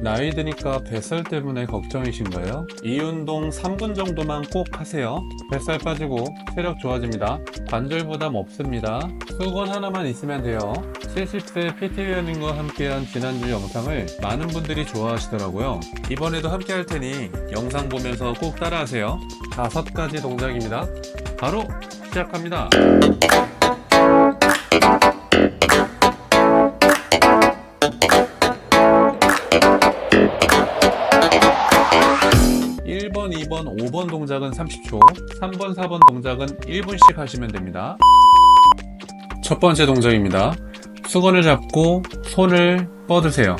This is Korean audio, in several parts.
나이 드니까 뱃살 때문에 걱정이신가요? 이 운동 3분 정도만 꼭 하세요. 뱃살 빠지고 체력 좋아집니다. 관절 부담 없습니다. 수건 하나만 있으면 돼요. 70세 PT 회원님과 함께한 지난주 영상을 많은 분들이 좋아하시더라고요. 이번에도 함께 할 테니 영상 보면서 꼭 따라하세요. 다섯 가지 동작입니다. 바로 시작합니다. 일번 2번, 5번 동작은 30초, 3번, 4번 동작은 1분씩 하시면 됩니다. 첫 번째 동작입니다. 수건을 잡고 손을 뻗으세요.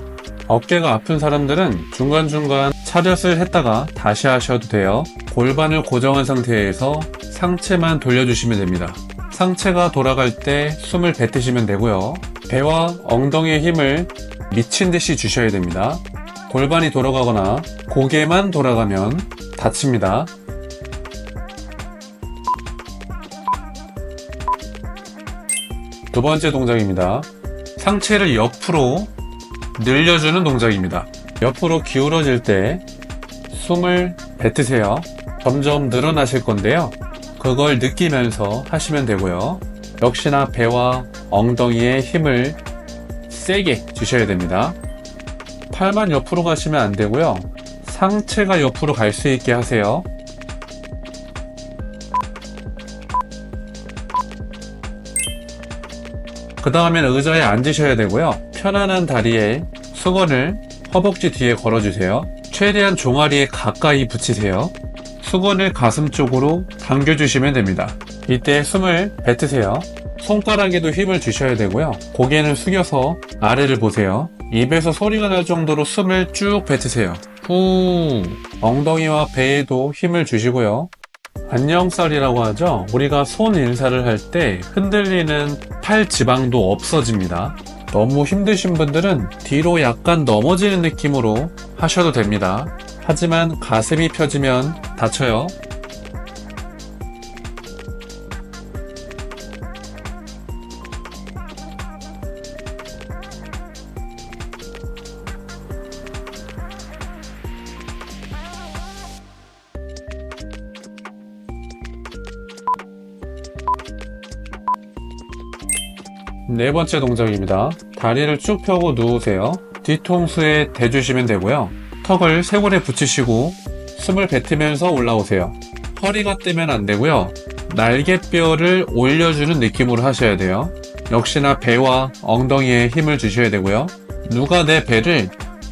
어깨가 아픈 사람들은 중간중간 차렷을 했다가 다시 하셔도 돼요. 골반을 고정한 상태에서 상체만 돌려주시면 됩니다. 상체가 돌아갈 때 숨을 뱉으시면 되고요. 배와 엉덩이의 힘을 미친 듯이 주셔야 됩니다. 골반이 돌아가거나 고개만 돌아가면 다칩니다. 두 번째 동작입니다. 상체를 옆으로 늘려주는 동작입니다. 옆으로 기울어질 때 숨을 뱉으세요. 점점 늘어나실 건데요. 그걸 느끼면서 하시면 되고요. 역시나 배와 엉덩이에 힘을 세게 주셔야 됩니다. 팔만 옆으로 가시면 안 되고요. 상체가 옆으로 갈 수 있게 하세요. 그 다음엔 의자에 앉으셔야 되고요. 편안한 다리에 수건을 허벅지 뒤에 걸어주세요. 최대한 종아리에 가까이 붙이세요. 수건을 가슴 쪽으로 당겨주시면 됩니다. 이때 숨을 뱉으세요. 손가락에도 힘을 주셔야 되고요. 고개는 숙여서 아래를 보세요. 입에서 소리가 날 정도로 숨을 쭉 뱉으세요. 후. 엉덩이와 배에도 힘을 주시고요. 안녕살이라고 하죠. 우리가 손 인사를 할 때 흔들리는 팔 지방도 없어집니다. 너무 힘드신 분들은 뒤로 약간 넘어지는 느낌으로 하셔도 됩니다. 하지만 가슴이 펴지면 다쳐요. 네 번째 동작입니다. 다리를 쭉 펴고 누우세요. 뒤통수에 대주시면 되고요. 턱을 쇄골에 붙이시고 숨을 뱉으면서 올라오세요. 허리가 뜨면 안 되고요. 날개뼈를 올려주는 느낌으로 하셔야 돼요. 역시나 배와 엉덩이에 힘을 주셔야 되고요. 누가 내 배를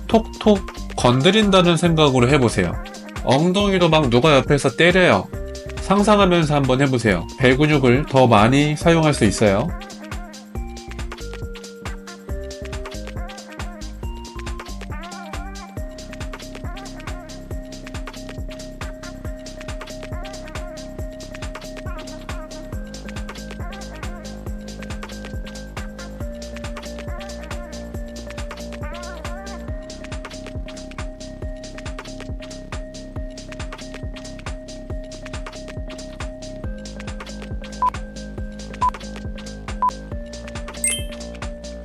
톡톡 건드린다는 생각으로 해보세요. 엉덩이도 막 누가 옆에서 때려요. 상상하면서 한번 해보세요. 배 근육을 더 많이 사용할 수 있어요.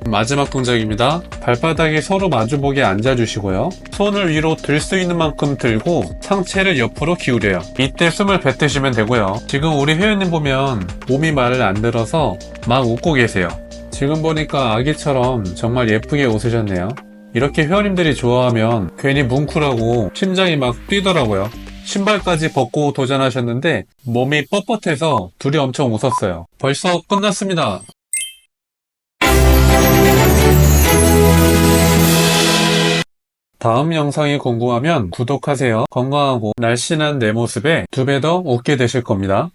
마지막 동작입니다. 발바닥이 서로 마주보게 앉아주시고요. 손을 위로 들 수 있는 만큼 들고 상체를 옆으로 기울여요. 이때 숨을 뱉으시면 되고요. 지금 우리 회원님 보면 몸이 말을 안 들어서 막 웃고 계세요. 지금 보니까 아기처럼 정말 예쁘게 웃으셨네요. 이렇게 회원님들이 좋아하면 괜히 뭉클하고 심장이 막 뛰더라고요. 신발까지 벗고 도전하셨는데 몸이 뻣뻣해서 둘이 엄청 웃었어요. 벌써 끝났습니다. 다음 영상이 궁금하면 구독하세요. 건강하고 날씬한 내 모습에 두 배 더 웃게 되실 겁니다.